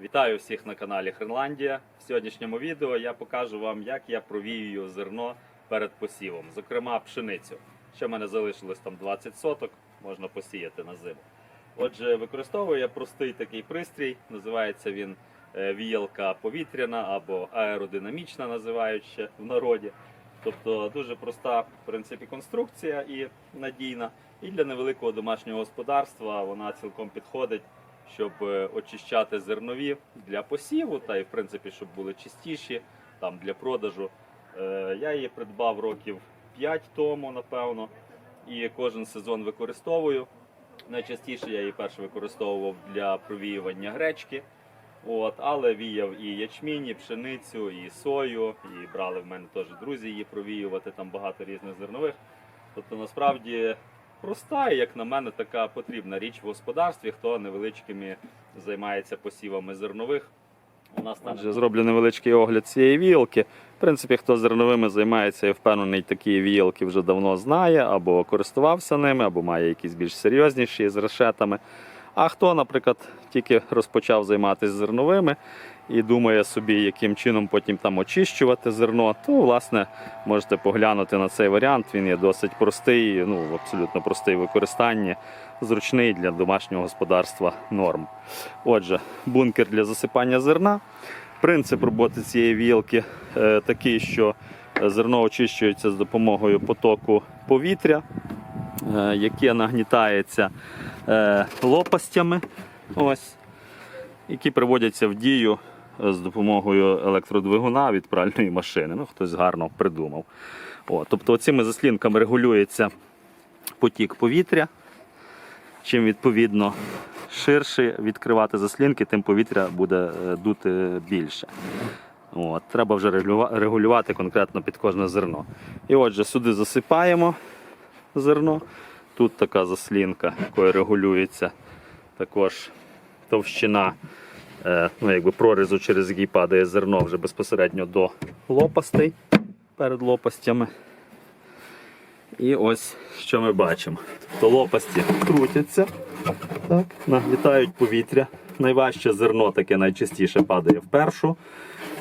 Вітаю всіх на каналі Хренландія. В сьогоднішньому відео я покажу вам, як я провіюю зерно перед посівом, зокрема пшеницю. Ще в мене залишилось там 20 соток, можна посіяти на зиму. Отже, використовую я простий такий пристрій, називається він е, віялка повітряна або аеродинамічна, називають ще в народі. Тобто дуже проста в принципі конструкція і надійна. І для невеликого домашнього господарства вона цілком підходить, щоб е, очищати зернові для посіву, та й в принципі, щоб були чистіші там для продажу. Е, Я її придбав років 5 тому, напевно, і кожен сезон використовую. Найчастіше я її перше використовував для провіювання гречки. От, але віяв і ячмінь, і пшеницю, і сою, і брали в мене теж друзі її провіювати, там багато різних зернових. Тобто насправді проста і, як на мене, така потрібна річ в господарстві, хто невеличкими займається посівами зернових. У нас там вже зроблю невеличкий огляд цієї віялки. В принципі, хто зерновими займається, я впевнений, такі віялки вже давно знає, або користувався ними, або має якісь більш серйозніші з решетами. А хто, наприклад, тільки розпочав займатися зерновими і думає собі, яким чином потім там очищувати зерно, то власне можете поглянути на цей варіант. Він є досить простий, ну абсолютно простий в використанні, зручний для домашнього господарства норм. Отже, бункер для засипання зерна. Принцип роботи цієї вілки е, такий, що зерно очищується з допомогою потоку повітря, е, яке нагнітається е, лопастями, ось, які приводяться в дію е, з допомогою електродвигуна від пральної машини. Ну, хтось гарно придумав. О, тобто цими заслінками регулюється потік повітря. Чим відповідно ширше відкривати заслінки, тим повітря буде е, дути більше. От, треба вже регулювати конкретно під кожне зерно. І отже, сюди засипаємо зерно. Тут така заслінка, якою регулюється також товщина ну, якби прорізу, через який падає зерно вже безпосередньо до лопастей перед лопастями. І ось що ми бачимо. Тобто лопасті крутяться, так, нагнітають повітря. Найважче зерно таке найчастіше падає в першу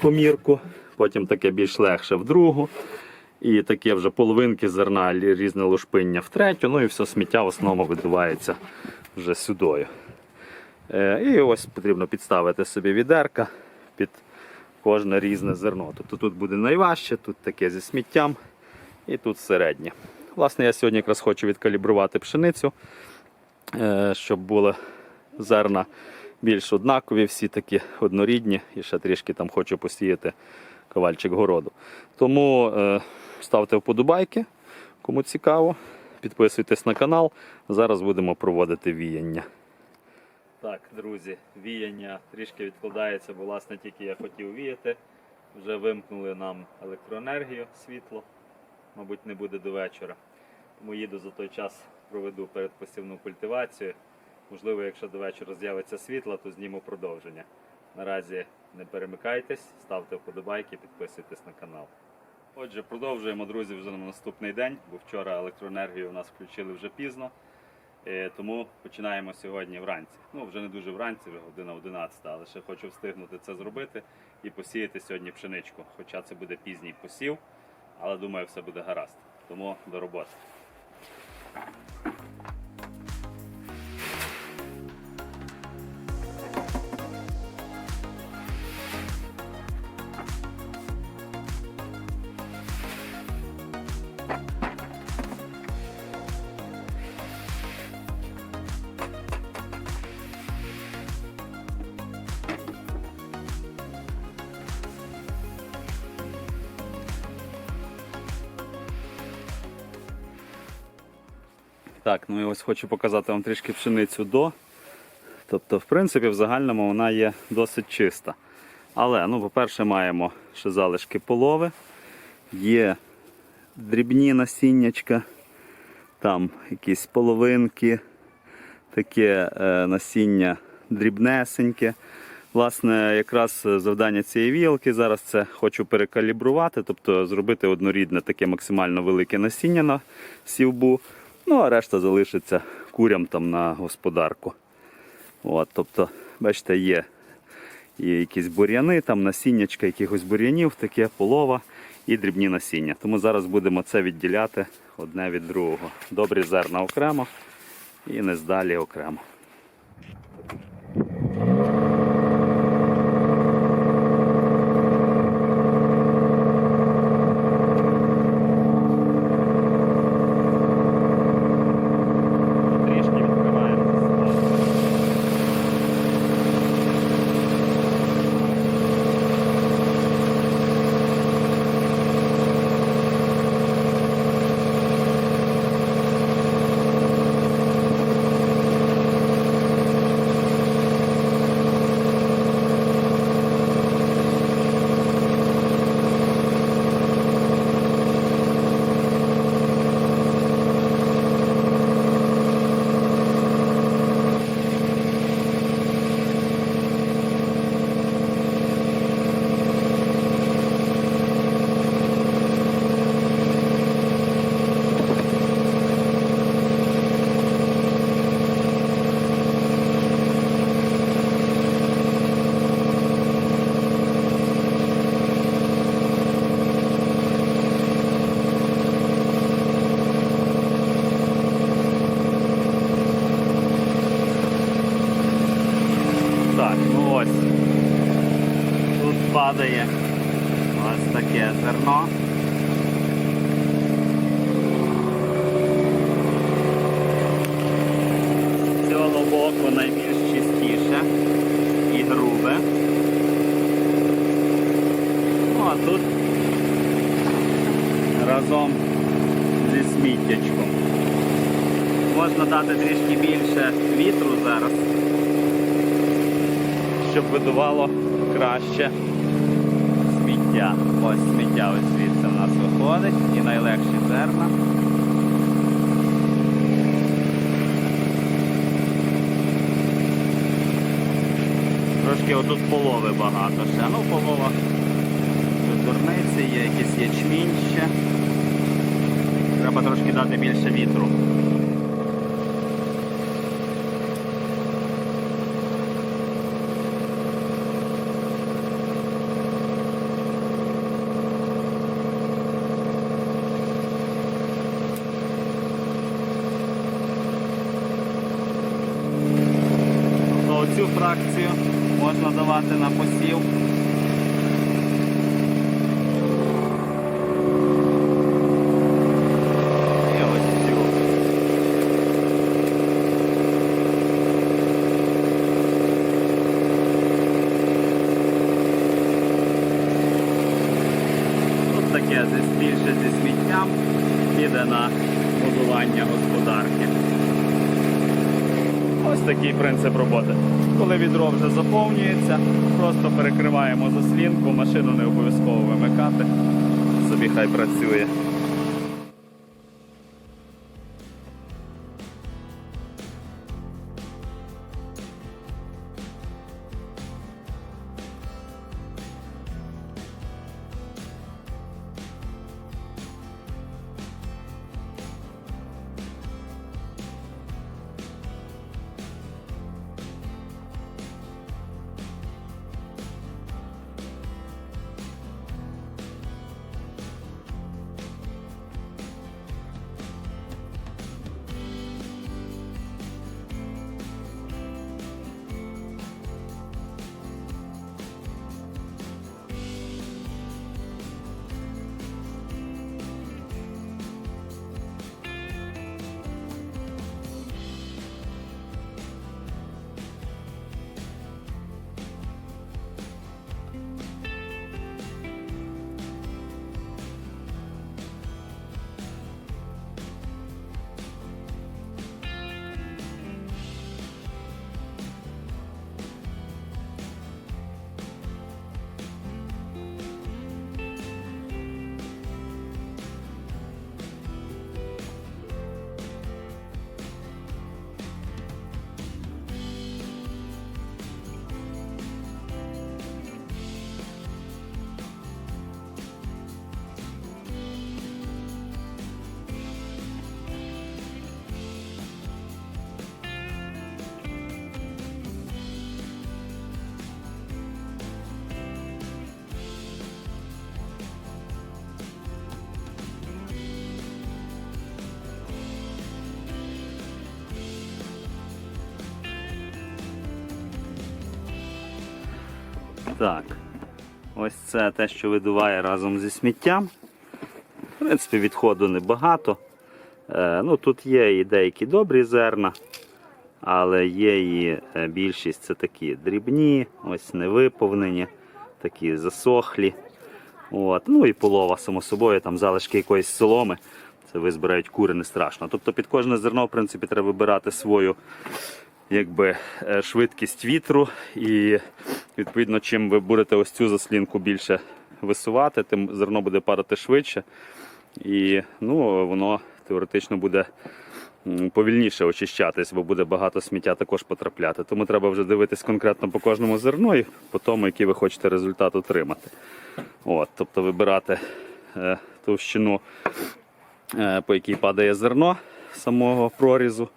помірку, потім таке більш легше в другу. І таке вже половинки зерна, різне лушпиння в третю, ну і все сміття в основному видувається вже сюдою. Е, І ось потрібно підставити собі відерка під кожне різне зерно. Тобто тут буде найважче, тут таке зі сміттям і тут середнє. Власне, я сьогодні якраз хочу відкалібрувати пшеницю, е, щоб були зерна більш однакові, всі такі однорідні, і ще трішки там хочу посіяти ковальчик городу. Тому е, ставте вподобайки, кому цікаво. Підписуйтесь на канал. Зараз будемо проводити віяння. Так, друзі, віяння трішки відкладається, бо власне тільки я хотів віяти. Вже вимкнули нам електроенергію, світло. Мабуть, не буде до вечора. Тому їду за той час проведу передпосівну культивацію. Можливо, якщо до вечора з'явиться світло, то зніму продовження. Наразі не перемикайтесь, ставте вподобайки, підписуйтесь на канал. Отже, продовжуємо, друзі, вже на наступний день, бо вчора електроенергію у нас включили вже пізно. Е, Тому починаємо сьогодні вранці. Ну, вже не дуже вранці, вже година 11, але ще хочу встигнути це зробити і посіяти сьогодні пшеничку. Хоча це буде пізній посів, але думаю, все буде гаразд. Тому до роботи. Так, ну і ось хочу показати вам трішки пшеницю до. Тобто, в принципі, в загальному вона є досить чиста. Але, ну, по-перше, маємо ще залишки полови, є дрібні насіннячка, там якісь половинки, таке е, насіння дрібнесеньке. Власне, якраз завдання цієї вілки зараз це хочу перекалібрувати, тобто зробити однорідне таке максимально велике насіння на сівбу. Ну, а решта залишиться курям там на господарку. От, тобто, бачите, є Є якісь бур'яни, там насіннячка якихось бур'янів, таке полова і дрібні насіння. Тому зараз будемо це відділяти одне від другого. Добрі зерна окремо і нездалі окремо. Трішки відкриваємо. Так, ну ось. Тут падає ось таке зерно. Цього боку найбільш чистіше і грубе. Ну а тут разом зі сміттячком. Можна дати трішки більше вітру зараз щоб видувало краще сміття. Ось сміття ось звідси в нас виходить і найлегші зерна. Трошки отут полови багато ще. Ну, полова тут дурниці, є якийсь ячмінь ще. Треба трошки дати більше вітру. Оцю фракцію можна давати на посів. Цю. Таке десь більше зі сміттям піде на будування господарки. Ось такий принцип роботи. Коли відро вже заповнюється, просто перекриваємо заслінку, машину не обов'язково вимикати. Собі хай працює. Так. Ось це те, що видуває разом зі сміттям. В принципі, відходу небагато. Е, ну, тут є і деякі добрі зерна, але є і е, більшість це такі дрібні, ось невиповнені, такі засохлі. От. Ну і полова, само собою, там залишки якоїсь соломи. Це визбирають кури не страшно. Тобто під кожне зерно, в принципі, треба вибирати свою якби, е, швидкість вітру. І відповідно, чим ви будете ось цю заслінку більше висувати, тим зерно буде падати швидше. І ну, воно теоретично буде повільніше очищатись, бо буде багато сміття також потрапляти. Тому треба вже дивитись конкретно по кожному зерну і по тому, який ви хочете результат отримати. От, тобто вибирати е, товщину, е, по якій падає зерно самого прорізу.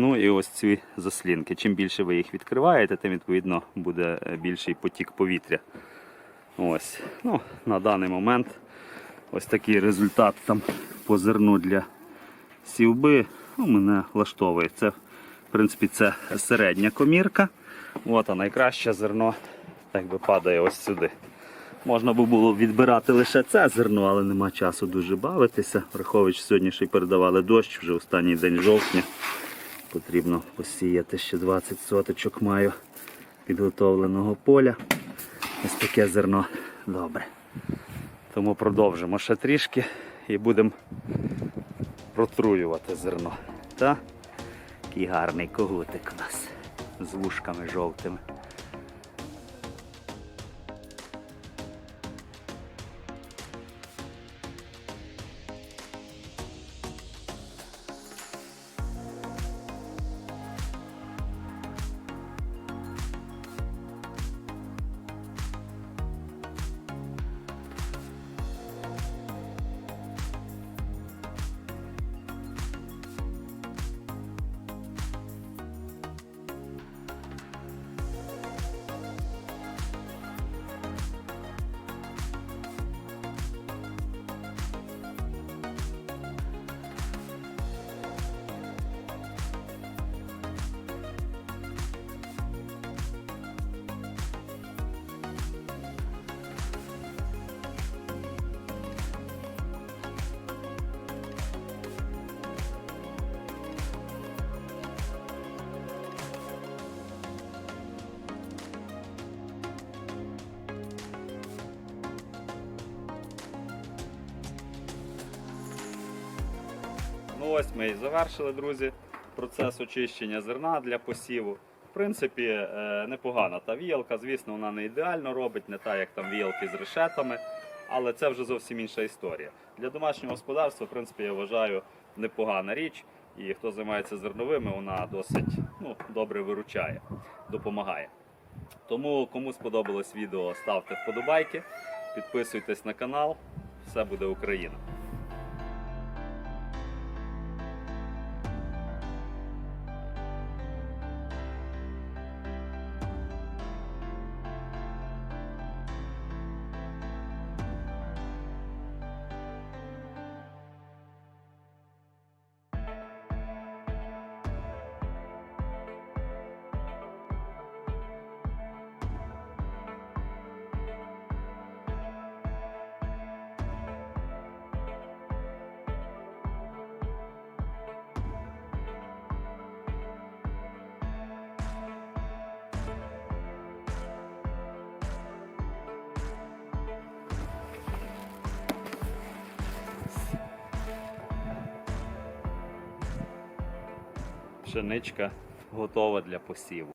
Ну і ось ці заслінки. Чим більше ви їх відкриваєте, тим відповідно буде е, більший потік повітря. Ось. Ну, на даний момент ось такий результат там по зерну для сівби. Ну, мене влаштовує. Це, в принципі, це середня комірка. От, а найкраще зерно так би падає ось сюди. Можна би було відбирати лише це зерно, але нема часу дуже бавитися. Враховуючи сьогодні ще й передавали дощ, вже останній день жовтня. Потрібно посіяти ще 20 соточок маю підготовленого поля. Ось таке зерно добре. Тому продовжимо ще трішки і будемо протруювати зерно. Та? Який гарний когутик у нас з вушками жовтими. Ось ми і завершили, друзі, процес очищення зерна для посіву. В принципі, е, непогана та віялка. Звісно, вона не ідеально робить, не та, як там віялки з решетами, але це вже зовсім інша історія. Для домашнього господарства, в принципі, я вважаю непогана річ. І хто займається зерновими, вона досить ну, добре виручає, допомагає. Тому, кому сподобалось відео, ставте вподобайки, підписуйтесь на канал. Все буде Україна! Пшеничка готова для посіву.